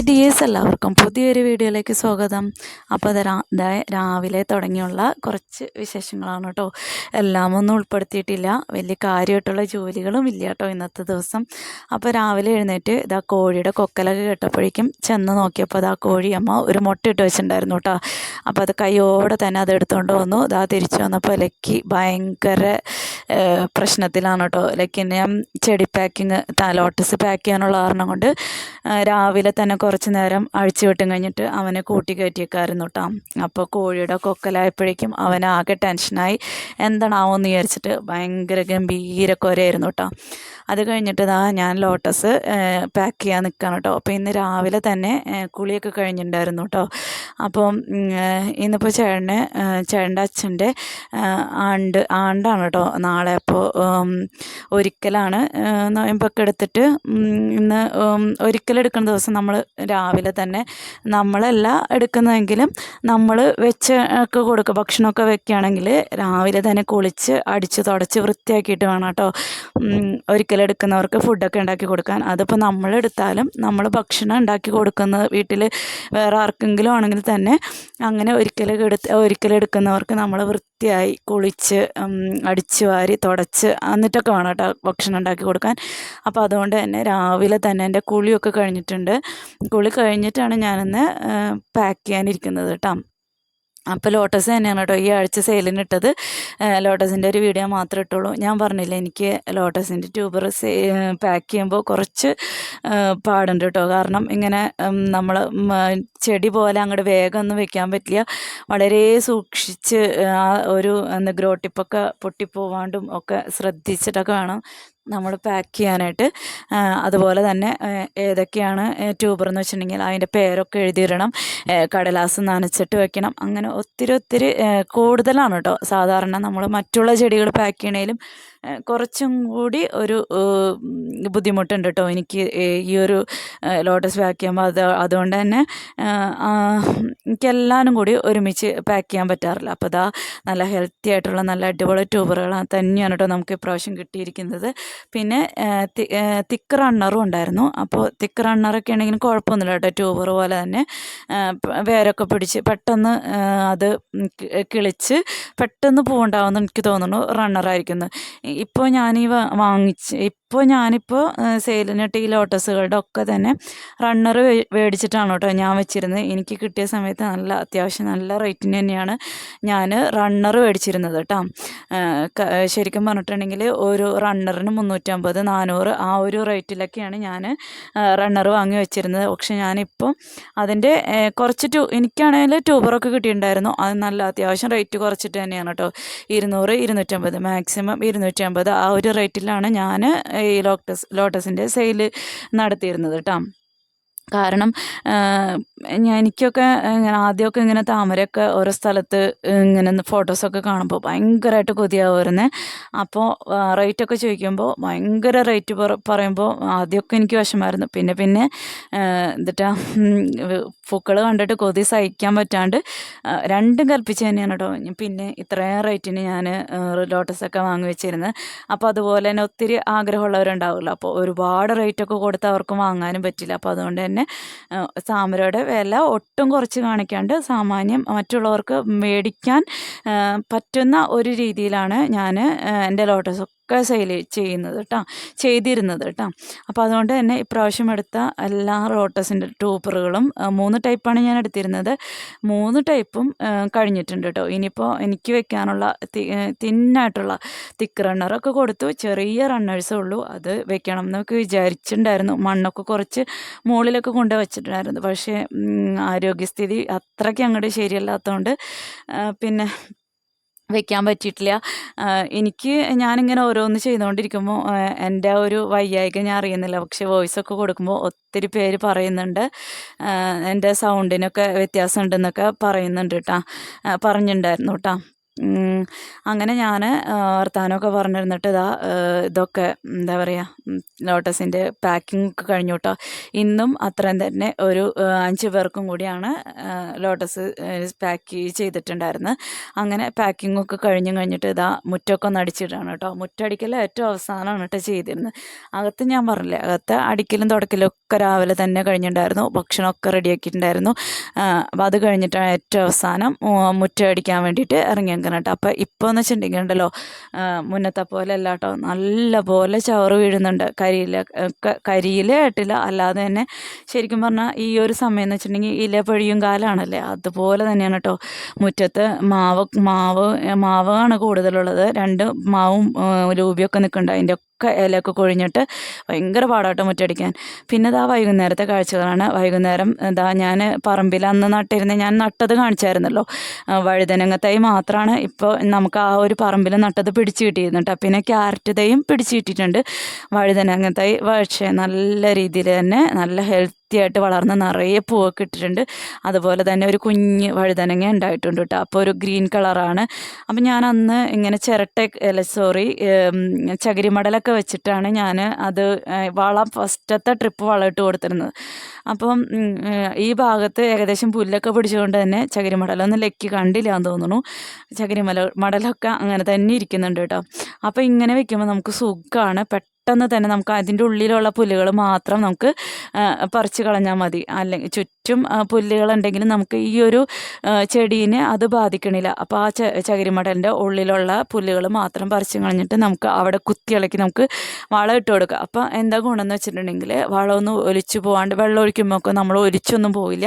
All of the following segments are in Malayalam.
ഹായ് ഡിയേഴ്സ് എല്ലാവർക്കും പുതിയൊരു വീഡിയോയിലേക്ക് സ്വാഗതം. അപ്പോൾ അത് രാവിലെ തുടങ്ങിയുള്ള കുറച്ച് വിശേഷങ്ങളാണ് കേട്ടോ. എല്ലാം ഒന്നും ഉൾപ്പെടുത്തിയിട്ടില്ല. വലിയ കാര്യമായിട്ടുള്ള ജോലികളും ഇല്ല കേട്ടോ ഇന്നത്തെ ദിവസം. അപ്പോൾ രാവിലെ എഴുന്നേറ്റ് ഇതാ കോഴിയുടെ കൊക്കലൊക്കെ കേട്ടപ്പോഴേക്കും ചെന്ന് നോക്കിയപ്പോൾ അതാ കോഴിയമ്മ ഒരു മുട്ട ഇട്ട് വെച്ചിട്ടുണ്ടായിരുന്നു കേട്ടോ. അപ്പോൾ അത് കൈയോടെ തന്നെ അത് എടുത്തുകൊണ്ട് വന്നു. ഇതാ തിരിച്ചു വന്നപ്പോൾ ഇലക്കി ഭയങ്കര പ്രശ്നത്തിലാണ് കേട്ടോ. ലൈക്ക് ഞാൻ ചെടി പാക്കിങ് ലോട്ടസ് പാക്ക് ചെയ്യാനുള്ള കാരണം കൊണ്ട് രാവിലെ തന്നെ കുറച്ച് നേരം അഴിച്ചു വിട്ടും കഴിഞ്ഞിട്ട് അവനെ കൂട്ടി കയറ്റിയേക്കായിരുന്നു കേട്ടോ അപ്പോൾ കോഴിയുടെ കൊക്കലായപ്പോഴേക്കും അവനാകെ ടെൻഷനായി എന്താണാവോന്ന് വിചാരിച്ചിട്ട് ഭയങ്കര ഗംഭീര കൊരയായിരുന്നു കേട്ടോ അത് കഴിഞ്ഞിട്ട് ഇതാ ഞാൻ ലോട്ടസ് പാക്ക് ചെയ്യാൻ നിൽക്കുകയാണ് കേട്ടോ അപ്പോൾ ഇന്ന് രാവിലെ തന്നെ കുളിയൊക്കെ കഴിഞ്ഞിട്ടുണ്ടായിരുന്നു കേട്ടോ അപ്പം ഇന്നിപ്പോൾ ചേട്ടന് ചേട്ടന്റെ അച്ഛന്റെ ആണ്ട് ആണ്ടാണ് കേട്ടോ നാളെ അപ്പോൾ ഒരിക്കലാണ് നോയമ്പൊക്കെ എടുത്തിട്ട് ഇന്ന് ഒരിക്കലെടുക്കുന്ന ദിവസം നമ്മൾ രാവിലെ തന്നെ നമ്മളല്ല എടുക്കുന്നതെങ്കിലും നമ്മൾ വെച്ച് ഒക്കെ കൊടുക്കുക ഭക്ഷണമൊക്കെ വെക്കുകയാണെങ്കിൽ രാവിലെ തന്നെ കുളിച്ച് അടിച്ച് തുടച്ച് വൃത്തിയാക്കിയിട്ട് വേണം കേട്ടോ. ഒരിക്കലെടുക്കുന്നവർക്ക് ഫുഡൊക്കെ ഉണ്ടാക്കി കൊടുക്കാൻ. അതിപ്പോൾ നമ്മളെടുത്താലും നമ്മൾ ഭക്ഷണം ഉണ്ടാക്കി കൊടുക്കുന്നത് വീട്ടിൽ വേറെ ആർക്കെങ്കിലും ആണെങ്കിൽ തന്നെ അങ്ങനെ ഒരിക്കലും എടുത്ത് ഒരിക്കലെടുക്കുന്നവർക്ക് നമ്മൾ വൃത്തിയായി കുളിച്ച് അടിച്ച് വാരി തുടച്ച് എന്നിട്ടൊക്കെ വേണം കേട്ടോ ഭക്ഷണം ഉണ്ടാക്കി കൊടുക്കാൻ. അപ്പോൾ അതുകൊണ്ട് തന്നെ രാവിലെ തന്നെ എന്റെ കുളിയൊക്കെ കഴിഞ്ഞിട്ടുണ്ട്. കുളി കഴിഞ്ഞിട്ടാണ് ഞാനിന്ന് പാക്ക് ചെയ്യാനിരിക്കുന്നത് കേട്ടോ. അപ്പോൾ ലോട്ടസ് തന്നെയാണ് കേട്ടോ ഈ ആഴ്ച സെയിലിന് ഇട്ടത്. ലോട്ടസിന്റെ ഒരു വീഡിയോ മാത്രമേ ഇട്ടുള്ളൂ. ഞാൻ പറഞ്ഞില്ല എനിക്ക് ലോട്ടസിന്റെ ട്യൂബർ പാക്ക് ചെയ്യുമ്പോൾ കുറച്ച് പാടുണ്ട് കേട്ടോ കാരണം ഇങ്ങനെ നമ്മൾ ചെടി പോലെ അങ്ങോട്ട് വേഗം ഒന്നും വെക്കാൻ പറ്റില്ല. വളരെ സൂക്ഷിച്ച് ആ ഒരു എന്താ ഗ്രോട്ടിപ്പൊക്കെ പൊട്ടിപ്പോവാണ്ടും ഒക്കെ ശ്രദ്ധിച്ചിട്ടൊക്കെ വേണം. നമ്മൾ പാക്ക് ചെയ്യാനായിട്ട് അതുപോലെ തന്നെ ഏതൊക്കെയാണ് ട്യൂബർ എന്ന് വെച്ചിട്ടുണ്ടെങ്കിൽ അതിന്റെ പേരൊക്കെ എഴുതിയിടണം കടലാസ് നനച്ചിട്ട് വെക്കണം. അങ്ങനെ ഒത്തിരി ഒത്തിരി കൂടുതലാണ് കേട്ടോ സാധാരണ നമ്മൾ മറ്റുള്ള ചെടികൾ പാക്ക് ചെയ്യണേലും കുറച്ചും കൂടി ഒരു ബുദ്ധിമുട്ടുണ്ട് കേട്ടോ എനിക്ക് ഈ ഒരു ലോട്ടസ് പാക്ക് ചെയ്യുമ്പോൾ അത് അതുകൊണ്ട് തന്നെ എനിക്കെല്ലാവരും കൂടി ഒരുമിച്ച് പാക്ക് ചെയ്യാൻ പറ്റാറില്ല. അപ്പോൾ അതാ നല്ല ഹെൽത്തി ആയിട്ടുള്ള നല്ല അടിപൊളി ട്യൂബറുകൾ തന്നെയാണ് കേട്ടോ നമുക്ക് ഇപ്രാവശ്യം കിട്ടിയിരിക്കുന്നത്. പിന്നെ തിക്ക് റണ്ണറും ഉണ്ടായിരുന്നു. അപ്പോൾ തിക്ക് റണ്ണറൊക്കെ ആണെങ്കിൽ കുഴപ്പമൊന്നുമില്ല കേട്ടോ. ട്യൂബർ പോലെ തന്നെ വേരൊക്കെ പിടിച്ച് പെട്ടെന്ന് അത് കിളിച്ച് പെട്ടെന്ന് പൂവുണ്ടാവുമെന്ന് എനിക്ക് തോന്നുന്നു റണ്ണറായിരിക്കുന്നു. ഇപ്പോൾ ഞാനീ വാങ്ങിച്ച് ഇപ്പോൾ ഞാനിപ്പോൾ സെയിലിന് ടീ ലോട്ടസുകളുടെ ഒക്കെ തന്നെ റണ്ണർ മേടിച്ചിട്ടാണ് കേട്ടോ ഞാൻ വെച്ചിരുന്നത്. എനിക്ക് കിട്ടിയ സമയത്ത് നല്ല അത്യാവശ്യം നല്ല റേറ്റിന് തന്നെയാണ് ഞാൻ റണ്ണർ മേടിച്ചിരുന്നത് കേട്ടോ. ശരിക്കും പറഞ്ഞിട്ടുണ്ടെങ്കിൽ ഒരു റണ്ണറിന് മുന്നൂറ്റമ്പത് നാനൂറ് ആ ഒരു റേറ്റിലൊക്കെയാണ് ഞാൻ റണ്ണർ വാങ്ങി വെച്ചിരുന്നത്. പക്ഷെ ഞാനിപ്പം അതിന്റെ കുറച്ച് ട്യൂ എനിക്കാണെങ്കിൽ ട്യൂബറൊക്കെ കിട്ടിയിട്ടുണ്ടായിരുന്നു. അത് നല്ല അത്യാവശ്യം റേറ്റ് കുറച്ചിട്ട് തന്നെയാണ് കേട്ടോ ഇരുന്നൂറ് ഇരുന്നൂറ്റമ്പത് മാക്സിമം ഇരുന്നൂറ്റമ്പത് ആ ഒരു റേറ്റിലാണ് ഞാൻ ഈ ലോട്ടസ് ലോട്ടസിന്റെ സെയിൽ നടത്തിയിരുന്നത് കേട്ടോ കാരണം ഞാൻ എനിക്കൊക്കെ ഇങ്ങനെ ആദ്യമൊക്കെ ഇങ്ങനെ താമരയൊക്കെ ഓരോ സ്ഥലത്ത് ഇങ്ങനെ ഫോട്ടോസൊക്കെ കാണുമ്പോൾ ഭയങ്കരമായിട്ട് കൊതിയാവുമായിരുന്നേ അപ്പോൾ റേറ്റൊക്കെ ചോദിക്കുമ്പോൾ ഭയങ്കര റേറ്റ് പറയുമ്പോൾ ആദ്യമൊക്കെ എനിക്ക് വിഷമായിരുന്നു. പിന്നെ പിന്നെ എന്നിട്ടാ പൂക്കൾ കണ്ടിട്ട് കൊതി സഹിക്കാൻ പറ്റാണ്ട് രണ്ടും കൽപ്പിച്ച് തന്നെയാണ് കേട്ടോ പിന്നെ ഇത്രയും റേറ്റിന് ഞാൻ ലോട്ടസൊക്കെ വാങ്ങി വെച്ചിരുന്നത് അപ്പോൾ അതുപോലെ തന്നെ ഒത്തിരി ആഗ്രഹമുള്ളവരുണ്ടാവുമല്ലോ. അപ്പോൾ ഒരുപാട് റേറ്റൊക്കെ കൊടുത്ത് അവർക്ക് വാങ്ങാനും പറ്റില്ല. അപ്പോൾ അതുകൊണ്ട് തന്നെ താമരയുടെ വില ഒട്ടും കുറച്ച് കാണിക്കാണ്ട് സാമാന്യം മറ്റുള്ളവർക്ക് മേടിക്കാൻ പറ്റുന്ന ഒരു രീതിയിലാണ് ഞാൻ എന്റെ ലോട്ടസ് ഒക്കെ സെയിൽ ചെയ്യുന്നത് കേട്ടോ ചെയ്തിരുന്നത് കേട്ടോ അപ്പോൾ അതുകൊണ്ട് തന്നെ ഇപ്രാവശ്യം എടുത്ത എല്ലാ റോട്ടസിന്റെ ടൂപ്പറുകളും മൂന്ന് ടൈപ്പാണ് ഞാൻ എടുത്തിരുന്നത്. മൂന്ന് ടൈപ്പും കഴിഞ്ഞിട്ടുണ്ട് കേട്ടോ ഇനിയിപ്പോൾ എനിക്ക് വെക്കാനുള്ള തിന്നായിട്ടുള്ള തിക്ക് റണ്ണറൊക്കെ കൊടുത്തു. ചെറിയ റണ്ണേഴ്സേ ഉള്ളൂ. അത് വെക്കണം എന്നൊക്കെ വിചാരിച്ചിട്ടുണ്ടായിരുന്നു. മണ്ണൊക്കെ കുറച്ച് മുകളിലൊക്കെ കൊണ്ട് വെച്ചിട്ടുണ്ടായിരുന്നു. പക്ഷേ ആരോഗ്യസ്ഥിതി അത്രയ്ക്ക് അങ്ങോട്ട് ശരിയല്ലാത്തതുകൊണ്ട് പിന്നെ വെക്കാൻ പറ്റിയിട്ടില്ല. എനിക്ക് ഞാനിങ്ങനെ ഓരോന്ന് ചെയ്തുകൊണ്ടിരിക്കുമ്പോൾ എന്റെ ഒരു വയ്യായിക ഞാൻ അറിയുന്നില്ല. പക്ഷെ വോയിസ് ഒക്കെ കൊടുക്കുമ്പോൾ ഒത്തിരി പേര് പറയുന്നുണ്ട്. എന്റെ സൗണ്ടിനൊക്കെ വ്യത്യാസം ഉണ്ടെന്നൊക്കെ പറയുന്നുണ്ട് കേട്ടോ പറഞ്ഞിട്ടുണ്ടായിരുന്നു കേട്ടോ അങ്ങനെ ഞാൻ വർത്താനമൊക്കെ പറഞ്ഞിരുന്നിട്ട് ഇതാ ഇതൊക്കെ എന്താ പറയുക ലോട്ടസിന്റെ പാക്കിംഗ് ഒക്കെ കഴിഞ്ഞു കേട്ടോ ഇന്നും അത്രയും തന്നെ ഒരു അഞ്ച് പേർക്കും കൂടിയാണ് ലോട്ടസ് പാക്ക് ചെയ്തിട്ടുണ്ടായിരുന്നത്. അങ്ങനെ പാക്കിംഗ് ഒക്കെ കഴിഞ്ഞു കഴിഞ്ഞിട്ട് ഇതാ മുറ്റമൊക്കെ ഒന്ന് അടിച്ചിട്ടാണ് കേട്ടോ. മുറ്റടിക്കൽ ഏറ്റവും അവസാനമാണ് കേട്ടോ ചെയ്തിരുന്നത്. അകത്ത് ഞാൻ പറഞ്ഞില്ലേ അകത്ത് അടിക്കലും തുടക്കലും ഒക്കെ രാവിലെ തന്നെ കഴിഞ്ഞിട്ടുണ്ടായിരുന്നു. ഭക്ഷണമൊക്കെ റെഡിയാക്കിയിട്ടുണ്ടായിരുന്നു അപ്പോൾ അത് കഴിഞ്ഞിട്ടാണ് ഏറ്റവും അവസാനം മുറ്റടിക്കാൻ വേണ്ടിയിട്ട് ഇറങ്ങിയേക്കണം കേട്ടോ. അപ്പോൾ ഇപ്പോൾ എന്ന് വെച്ചിട്ടുണ്ടെങ്കിൽ ഉണ്ടല്ലോ മുന്നത്തെ പോലെ അല്ല കേട്ടോ. നല്ല പോലെ ചവറ് വീഴുന്നുണ്ട്. കരിയില കരിയില ആയിട്ടില്ല. അല്ലാതെ തന്നെ ശരിക്കും പറഞ്ഞാൽ ഈ ഒരു സമയം എന്ന് വെച്ചിട്ടുണ്ടെങ്കിൽ ഇല പൊഴിയും കാലാണല്ലേ? അതുപോലെ തന്നെയാണ് കേട്ടോ. മുറ്റത്ത് മാവ് മാവ് മാവാണ് കൂടുതലുള്ളത്. രണ്ട് മാവും രൂപിയൊക്കെ നിൽക്കുന്നുണ്ട് അതിന്റെ ഒക്കെ ഇലയൊക്കെ കൊഴിഞ്ഞിട്ട് ഭയങ്കര പാടാട്ടോ മുറ്റടിക്കാൻ. പിന്നെ ഇതാ വൈകുന്നേരത്തെ കാഴ്ചകളാണ്. വൈകുന്നേരം ഇതാ ഞാൻ പറമ്പിൽ അന്ന് നട്ടിരുന്ന ഞാൻ നട്ടത് കാണിച്ചായിരുന്നല്ലോ. വഴുതനങ്ങ തൈ മാത്രമാണ് ഇപ്പോൾ നമുക്ക് ആ ഒരു പറമ്പിൽ നട്ടത് പിടിച്ചു കിട്ടിയിരുന്നു കേട്ടോ പിന്നെ ക്യാരറ്റ് തൈയും പിടിച്ച് കിട്ടിയിട്ടുണ്ട്. വഴുതനങ്ങ തൈ പക്ഷേ നല്ല രീതിയിൽ തന്നെ നല്ല ഹെൽത്തി ആയിട്ട് വളർന്ന് നിറയെ പൂവൊക്കെ ഇട്ടിട്ടുണ്ട്. അതുപോലെ തന്നെ ഒരു കുഞ്ഞ് വഴുതനങ്ങ ഉണ്ടായിട്ടുണ്ട് കേട്ടോ. അപ്പോൾ ഒരു ഗ്രീൻ കളറാണ്. അപ്പം ഞാൻ അന്ന് ഇങ്ങനെ ചിരട്ട അല്ല സോറി ചകിരിമടലൊക്കെ വെച്ചിട്ടാണ് ഞാൻ അത് വളം ഫസ്റ്റത്തെ ട്രിപ്പ് വളമിട്ട് കൊടുത്തിരുന്നത്. അപ്പം ഈ ഭാഗത്ത് ഏകദേശം പുല്ലൊക്കെ പിടിച്ചുകൊണ്ട് തന്നെ ചകിരിമടലൊന്നും ലക്കി കണ്ടില്ല എന്ന് തോന്നുന്നു. ചകിരിമല മടലൊക്കെ അങ്ങനെ തന്നെ ഇരിക്കുന്നുണ്ട് കേട്ടോ. അപ്പോൾ ഇങ്ങനെ വെക്കുമ്പോൾ നമുക്ക് സുഖമാണ് പെട്ടെന്ന് തന്നെ നമുക്ക് അതിന്റെ ഉള്ളിലുള്ള പുല്ലുകൾ മാത്രം നമുക്ക് പറിച്ച് കളഞ്ഞാൽ മതി. അല്ലെങ്കിൽ ചുറ്റും പുല്ലുകളുണ്ടെങ്കിൽ നമുക്ക് ഈ ഒരു ചെടീനെ അത് ബാധിക്കണില്ല. അപ്പോൾ ആ ച ചകിരിമടലിന്റെ ഉള്ളിലുള്ള പുല്ലുകൾ മാത്രം പറിച്ച് കളഞ്ഞിട്ട് നമുക്ക് അവിടെ കുത്തിയിളക്കി നമുക്ക് വളം ഇട്ട് കൊടുക്കുക. അപ്പോൾ എന്താ ഗുണമെന്ന് വെച്ചിട്ടുണ്ടെങ്കിൽ വളമൊന്നും ഒലിച്ചു പോകാണ്ട് വെള്ളം ഒഴിക്കുമ്പോൾ നമ്മൾ ഒലിച്ചൊന്നും പോവില്ല.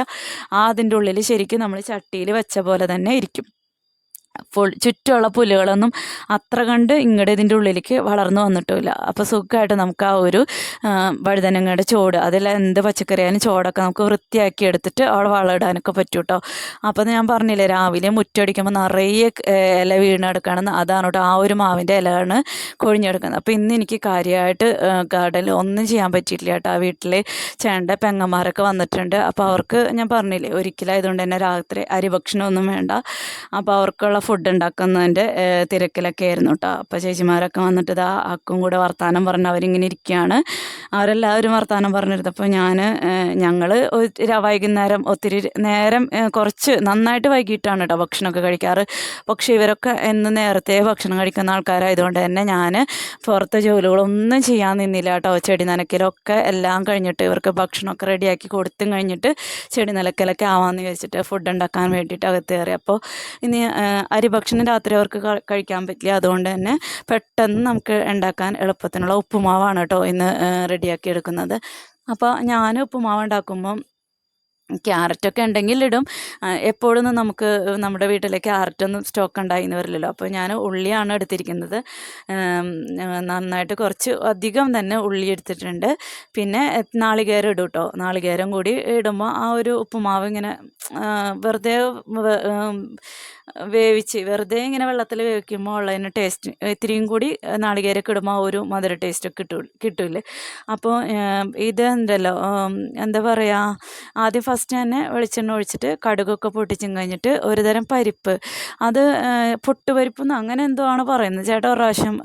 ആ അതിന്റെ ഉള്ളിൽ ശരിക്കും നമ്മൾ ചട്ടിയിൽ വെച്ച പോലെ തന്നെ ഇരിക്കും. ഫുൾ ചുറ്റുമുള്ള പുല്ലുകളൊന്നും അത്ര കണ്ട് ഇങ്ങോട്ട് ഇതിന്റെ ഉള്ളിലേക്ക് വളർന്നു വന്നിട്ടില്ല അപ്പോൾ സുഖമായിട്ട് നമുക്ക് ആ ഒരു വഴുതനങ്ങയുടെ ചോട് അതിൽ എന്ത് പച്ചക്കറിയായാലും ചോടൊക്കെ നമുക്ക് വൃത്തിയാക്കി എടുത്തിട്ട് അവിടെ വളമിടാനൊക്കെ പറ്റും കേട്ടോ അപ്പോൾ ഞാൻ പറഞ്ഞില്ലേ രാവിലെ മുറ്റടിക്കുമ്പോൾ നിറയെ ഇല വീണെടുക്കണം അതാണ് കേട്ടോ ആ ഒരു മാവിന്റെ ഇലയാണ് കൊഴിഞ്ഞെടുക്കുന്നത്. അപ്പോൾ ഇന്ന് എനിക്ക് കാര്യമായിട്ട് ഗാർഡനിൽ ഒന്നും ചെയ്യാൻ പറ്റിയിട്ടില്ല കേട്ടോ. ആ വീട്ടിൽ ചേണ്ട പെങ്ങന്മാരൊക്കെ വന്നിട്ടുണ്ട്. അപ്പോൾ അവർക്ക് ഞാൻ പറഞ്ഞില്ലേ ഒരിക്കലായതുകൊണ്ട് തന്നെ രാത്രി അരി ഭക്ഷണമൊന്നും വേണ്ട. അപ്പോൾ അവർക്കുള്ള ഫുഡ് ഉണ്ടാക്കുന്നതിന്റെ തിരക്കിലൊക്കെ ആയിരുന്നു കേട്ടോ അപ്പോൾ ചേച്ചിമാരൊക്കെ വന്നിട്ട് ഇതാ അക്കും കൂടെ വർത്താനം പറഞ്ഞ് അവരിങ്ങനെ ഇരിക്കുകയാണ് അവരെല്ലാവരും വർത്താനം പറഞ്ഞിരുന്നപ്പോൾ ഞാൻ ഞങ്ങൾ വൈകുന്നേരം ഒത്തിരി നേരം കുറച്ച് നന്നായിട്ട് വൈകിട്ടാണ് കേട്ടോ ഭക്ഷണമൊക്കെ കഴിക്കാറ്. പക്ഷേ ഇവരൊക്കെ എന്ന് നേരത്തെ ഭക്ഷണം കഴിക്കുന്ന ആൾക്കാരായതുകൊണ്ട് തന്നെ ഞാൻ പുറത്തെ ജോലികളൊന്നും ചെയ്യാൻ നിന്നില്ല കേട്ടോ ചെടി നനയ്ക്കലൊക്കെ എല്ലാം കഴിഞ്ഞിട്ട് ഇവർക്ക് ഭക്ഷണമൊക്കെ റെഡിയാക്കി കൊടുത്തും കഴിഞ്ഞിട്ട് ചെടി നിലക്കലൊക്കെ ആവാമെന്ന് വിചാരിച്ചിട്ട് ഫുഡ് ഉണ്ടാക്കാൻ വേണ്ടിയിട്ട് അകത്ത് കയറി. അപ്പോൾ ഇനി ആ, അരി ഭക്ഷണം രാത്രി അവർക്ക് കഴിക്കാൻ പറ്റില്ല. അതുകൊണ്ട് തന്നെ പെട്ടെന്ന് നമുക്ക് ഉണ്ടാക്കാൻ എളുപ്പത്തിനുള്ള ഉപ്പുമാവാണ് കേട്ടോ ഇന്ന് റെഡിയാക്കി എടുക്കുന്നത്. അപ്പോൾ ഞാൻ ഉപ്പുമാവ് ഉണ്ടാക്കുമ്പം ക്യാരറ്റൊക്കെ ഉണ്ടെങ്കിൽ ഇടും. എപ്പോഴും എപ്പോഴൊന്നും നമുക്ക് നമ്മുടെ വീട്ടിൽ ക്യാരറ്റൊന്നും സ്റ്റോക്ക് ഉണ്ടായിന്ന് വരില്ലല്ലോ. അപ്പോൾ ഞാൻ ഉള്ളിയാണ് എടുത്തിരിക്കുന്നത്. നന്നായിട്ട് കുറച്ച് അധികം തന്നെ ഉള്ളി എടുത്തിട്ടുണ്ട്. പിന്നെ നാളികേരം ഇടും കേട്ടോ നാളികേരം കൂടി ഇടുമ്പോൾ ആ ഒരു ഉപ്പുമാവ് ഇങ്ങനെ വെറുതെ വേവിച്ച് വെറുതെ ഇങ്ങനെ വെള്ളത്തിൽ വേവിക്കുമ്പോൾ ഉള്ളതിന് ടേസ്റ്റ് ഇത്രയും കൂടി നാളികേരൊക്കെ ഇടുമ്പോൾ ആ ഒരു മധുര ടേസ്റ്റൊക്കെ കിട്ടൂ കിട്ടൂലേ അപ്പോൾ ഇത് എന്തല്ലോ എന്താ പറയുക ആദ്യം ഫസ്റ്റ് തന്നെ വെളിച്ചെണ്ണ ഒഴിച്ചിട്ട് കടുകൊക്കെ പൊട്ടിച്ചും കഴിഞ്ഞിട്ട് ഒരു തരം പരിപ്പ്. അത് പൊട്ടുപരിപ്പെന്ന് അങ്ങനെ എന്തോ ആണ് പറയുന്നത്. ചേട്ടാ ഒരു പ്രാവശ്യം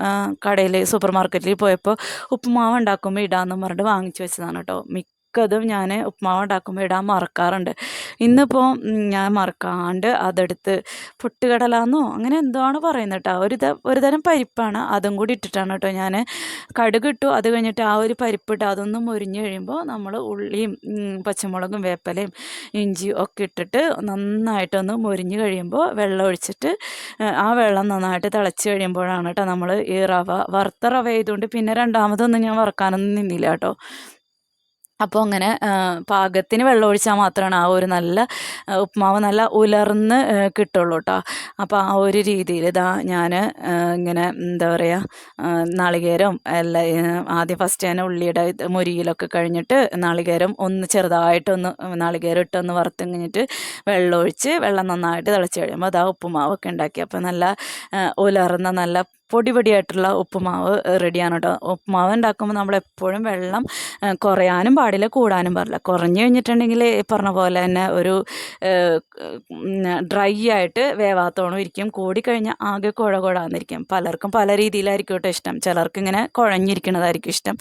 കടയിൽ സൂപ്പർ മാർക്കറ്റിൽ പോയപ്പോൾ ഉപ്പുമാവ് ഉണ്ടാക്കുമ്പോൾ ഇടാമെന്ന് പറഞ്ഞിട്ട് വാങ്ങിച്ചു വെച്ചതാണ് കേട്ടോ. മിക്കതും ഞാൻ ഉപ്മാവ് ഉണ്ടാക്കുമ്പോൾ ഇടാൻ മറക്കാറുണ്ട്. ഇന്നിപ്പോൾ ഞാൻ മറക്കാണ്ട് അതെടുത്ത് പൊട്ടുകടലാന്നോ അങ്ങനെ എന്തോ ആണ് പറയുന്നത് കേട്ടോ ഒരു ഒരു തരം പരിപ്പാണ്. അതും കൂടി ഇട്ടിട്ടാണ് കേട്ടോ ഞാൻ കടുക് ഇട്ടു അത് കഴിഞ്ഞിട്ട് ആ ഒരു പരിപ്പിട്ട് അതൊന്നും മുരിഞ്ഞു കഴിയുമ്പോൾ നമ്മൾ ഉള്ളിയും പച്ചമുളകും വേപ്പലയും ഇഞ്ചിയും ഒക്കെ ഇട്ടിട്ട് നന്നായിട്ടൊന്ന് മുരിഞ്ഞു കഴിയുമ്പോൾ വെള്ളം ഒഴിച്ചിട്ട് ആ വെള്ളം നന്നായിട്ട് തിളച്ച് കഴിയുമ്പോഴാണ് കേട്ടോ നമ്മൾ ഈ റവ വറുത്ത റവ ചെയ്തുകൊണ്ട് പിന്നെ രണ്ടാമതൊന്നും ഞാൻ വറക്കാനൊന്നും നിന്നില്ല കേട്ടോ. അപ്പോൾ അങ്ങനെ പാകത്തിന് വെള്ളം ഒഴിച്ചാൽ മാത്രമാണ് ആ ഒരു നല്ല ഉപ്മാവ് നല്ല ഉലർന്ന് കിട്ടുള്ളൂ കേട്ടോ അപ്പോൾ ആ ഒരു രീതിയിൽ ഇതാ ഞാൻ ഇങ്ങനെ എന്താ പറയുക നാളികേരം എല്ലാം ആ, ആദ്യം ഫസ്റ്റ് ഞാൻ ഉള്ളിയുടെ മുരിയിലൊക്കെ കഴിഞ്ഞിട്ട് നാളികേരം ഒന്ന് ചെറുതായിട്ടൊന്ന് നാളികേരം ഇട്ടൊന്ന് വറുത്ത് കഴിഞ്ഞിട്ട് വെള്ളം ഒഴിച്ച് വെള്ളം നന്നായിട്ട് തിളച്ച് കഴിയുമ്പോൾ അതാ ഉപ്പുമാവൊക്കെ ഉണ്ടാക്കി. അപ്പോൾ നല്ല ഉലർന്ന നല്ല പൊടി പൊടിയായിട്ടുള്ള ഉപ്പുമാവ് റെഡിയാണ് കേട്ടോ ഉപ്പുമാവ് ഉണ്ടാക്കുമ്പോൾ നമ്മൾ എപ്പോഴും വെള്ളം കുറയാനും പാടില്ല കൂടാനും പാടില്ല. കുറഞ്ഞു കഴിഞ്ഞിട്ടുണ്ടെങ്കിൽ പറഞ്ഞ പോലെ തന്നെ ഒരു ഡ്രൈ ആയിട്ട് വേവാത്തോണം ഇരിക്കും. കൂടിക്കഴിഞ്ഞാൽ ആകെ കുഴ കുഴാന്നിരിക്കും. പലർക്കും പല രീതിയിലായിരിക്കും കേട്ടോ ഇഷ്ടം. ചിലർക്ക് ഇങ്ങനെ കുഴഞ്ഞിരിക്കുന്നതായിരിക്കും ഇഷ്ടം.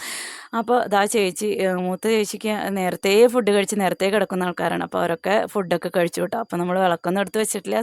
അപ്പോൾ ഇതാ ചേച്ചി മൂത്ത ചേച്ചിക്ക് നേരത്തെ ഫുഡ് കഴിച്ച് നേരത്തെ കിടക്കുന്ന ആൾക്കാരാണ്. അപ്പോൾ അവരൊക്കെ ഫുഡൊക്കെ കഴിച്ചു കേട്ടോ അപ്പോൾ നമ്മൾ വിളക്കൊന്നും എടുത്ത് വെച്ചിട്ടില്ല.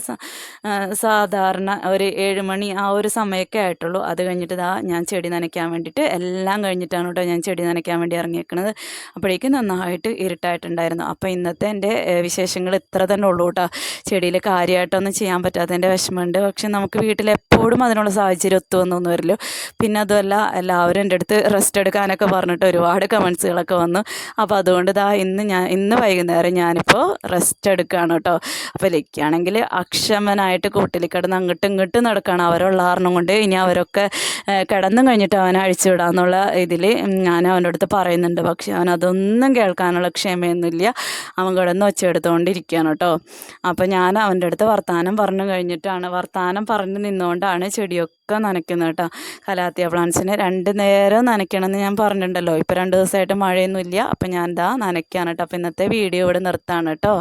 സാധാരണ ഒരു ഏഴ് മണി ആ ഒരു സമയമൊക്കെ ആയിട്ടുള്ളൂ. അത് കഴിഞ്ഞിട്ട് ഇതാ ഞാൻ ചെടി നനയ്ക്കാൻ വേണ്ടിയിട്ട് എല്ലാം കഴിഞ്ഞിട്ടാണ് കേട്ടോ ഞാൻ ചെടി നനയ്ക്കാൻ വേണ്ടി ഇറങ്ങിയേക്കണത്. അപ്പോഴേക്കും നന്നായിട്ട് ഇരുട്ടായിട്ടുണ്ടായിരുന്നു. അപ്പോൾ ഇന്നത്തെ എന്റെ വിശേഷങ്ങൾ ഇത്ര തന്നെ ഉള്ളൂ കേട്ടോ. ചെടിയിൽ കാര്യമായിട്ടൊന്നും ചെയ്യാൻ പറ്റാത്തതിന്റെ വിഷമമുണ്ട്. പക്ഷെ നമുക്ക് വീട്ടിൽ എപ്പോഴും അതിനുള്ള സാഹചര്യം ഒത്തു വരില്ല. പിന്നെ അതുമല്ല എല്ലാവരും എന്റെ അടുത്ത് റെസ്റ്റ് എടുക്കാനൊക്കെ പറഞ്ഞിട്ട് ഒരുപാട് കമൻസുകളൊക്കെ വന്നു. അപ്പോൾ അതുകൊണ്ട് ഇതാ ഇന്ന് ഞാൻ ഇന്ന് വൈകുന്നേരം ഞാനിപ്പോൾ റെസ്റ്റ് എടുക്കുകയാണ് കേട്ടോ. അപ്പോൾ ലക്കിയാണെങ്കിൽ അക്ഷമനായിട്ട് കൂട്ടിൽ കിടന്ന് അങ്ങോട്ടും ഇങ്ങോട്ടും നടക്കുകയാണ്. അവരുള്ള കാരണം കൊണ്ട് ഇനി അവരൊക്കെ കിടന്നും കഴിഞ്ഞിട്ട് അവനെ അഴിച്ചു വിടാന്നുള്ള ഇതിൽ ഞാൻ അവന്റെ അടുത്ത് പറയുന്നുണ്ട്. പക്ഷേ അവൻ അതൊന്നും കേൾക്കാനുള്ള ക്ഷമയൊന്നുമില്ല. അവൻ കിടന്ന് ഒച്ചയെടുത്തുകൊണ്ടിരിക്കുകയാണ് കേട്ടോ. അപ്പോൾ ഞാൻ അവന്റെ അടുത്ത് വർത്തമാനം പറഞ്ഞു കഴിഞ്ഞിട്ടാണ്. വർത്തമാനം പറഞ്ഞു നിന്നുകൊണ്ടാണ് ചെടിയൊക്കെ നനയ്ക്കുന്നത് കേട്ടോ. കലാത്തിയ പ്ലാന്റ്സിന് രണ്ട് നേരം നനയ്ക്കണമെന്ന് ഞാൻ പറഞ്ഞിട്ടുണ്ടല്ലോ. ഇപ്പോൾ രണ്ട് ദിവസമായിട്ട് മഴയൊന്നുമില്ല. അപ്പോൾ ഞാൻ ഇതാ നനയ്ക്കുകയാണ് കേട്ടോ. അപ്പോൾ ഇന്നത്തെ വീഡിയോ ഇവിടെ നിർത്താണ് കേട്ടോ.